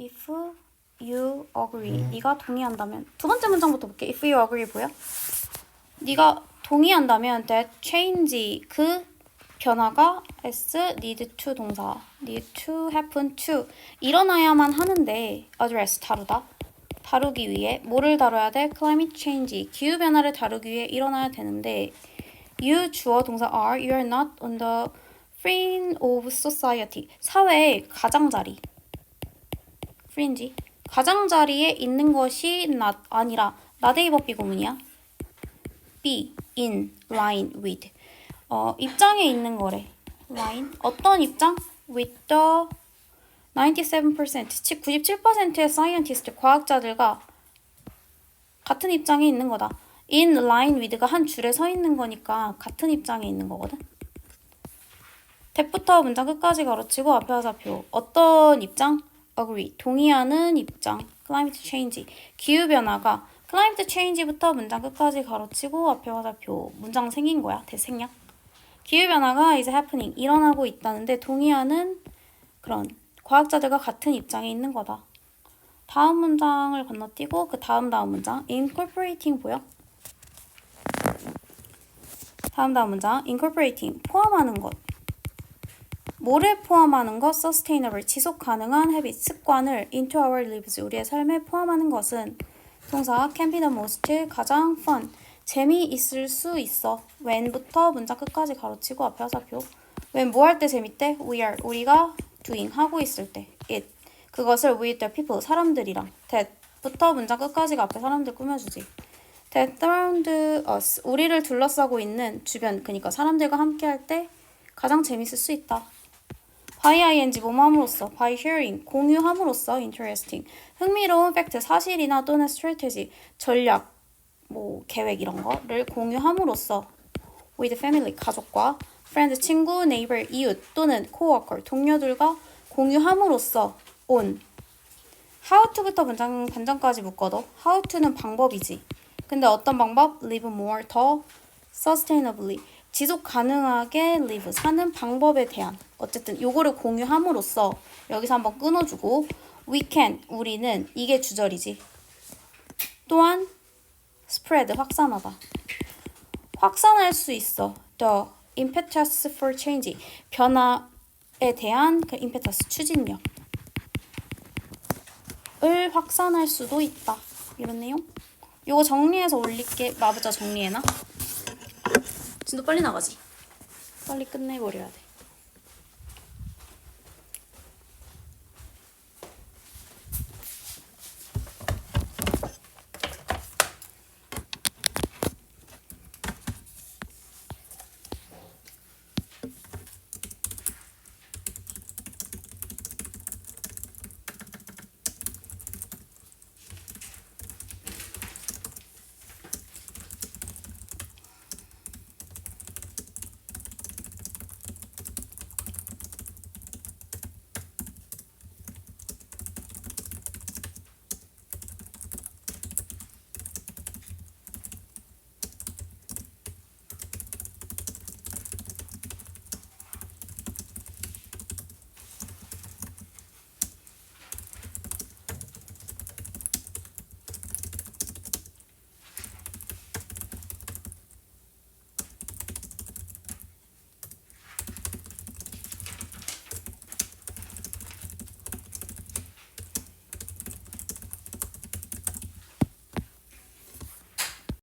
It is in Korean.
if you agree. 네가 동의한다면 두 번째 문장부터 볼게. if you agree 보여? 네가 동의한다면 that change 그 변화가 s need to 동사 need to happen to 일어나야만 하는데 address 다루다 다루기 위해 뭐를 다뤄야 돼? climate change 기후 변화를 다루기 위해 일어나야 되는데 you 주어 동사 are you are not on the fringe of society 사회의 가장자리 fringe 가장자리에 있는 것이 not 아니라 나데이버 비구문이야 be in line with 어, 입장에 있는 거래. line 어떤 입장? with the 97%즉 97%의 scientist 과학자들과 같은 입장에 있는 거다. in line with가 한 줄에 서 있는 거니까 같은 입장에 있는 거거든. 대부터 문장 끝까지 가로치고 앞에 화살표 어떤 입장? Agree. 동의하는 입장. Climate change. 기후 변화가 climate change부터 문장 끝까지 가로치고 앞에 화살표 문장 생긴 거야. 대생략. 기후 변화가 is happening. 일어나고 있다는데 동의하는 그런 과학자들과 같은 입장에 있는 거다. 다음 문장을 건너뛰고 그 다음 다음 문장. Incorporating 보여? 다음 다음 문장. Incorporating. 포함하는 것 뭐를 포함하는 것 sustainable 지속 가능한 habit 습관을 into our lives 우리의 삶에 포함하는 것은 동사 can be the most 가장 fun 재미있을 수 있어. when부터 문장 끝까지 가로치고 앞에 화살표. when 뭐 할 때 재밌대? we are 우리가 doing 하고 있을 때. it. 그것을 with the people 사람들이랑. that부터 문장 끝까지가 앞에 사람들 꾸며주지. that surround us 우리를 둘러싸고 있는 주변 그러니까 사람들과 함께 할 때 가장 재밌을 수 있다 by ing 뭐함으로써 by sharing 공유함으로써 interesting 흥미로운 팩트 사실이나 또는 strategy 전략 뭐 계획 이런 거를 공유함으로써 with family 가족과 friend 친구 neighbor 이웃 또는 coworker 동료들과 공유함으로써 on how to부터 문장 반장까지 묶어도 how to는 방법이지 근데 어떤 방법 live more 더 sustainably 지속 가능하게 live 사는 방법에 대한 어쨌든 요거를 공유함으로써 여기서 한번 끊어주고 we can 우리는 이게 주절이지. 또한 spread 확산하다. 확산할 수 있어. the impetus for change 변화에 대한 그 impetus 추진력 을 확산할 수도 있다. 이런 내용? 요거 정리해서 올릴게. 마부자 정리해놔 진도 빨리 나가지. 빨리 끝내버려야 돼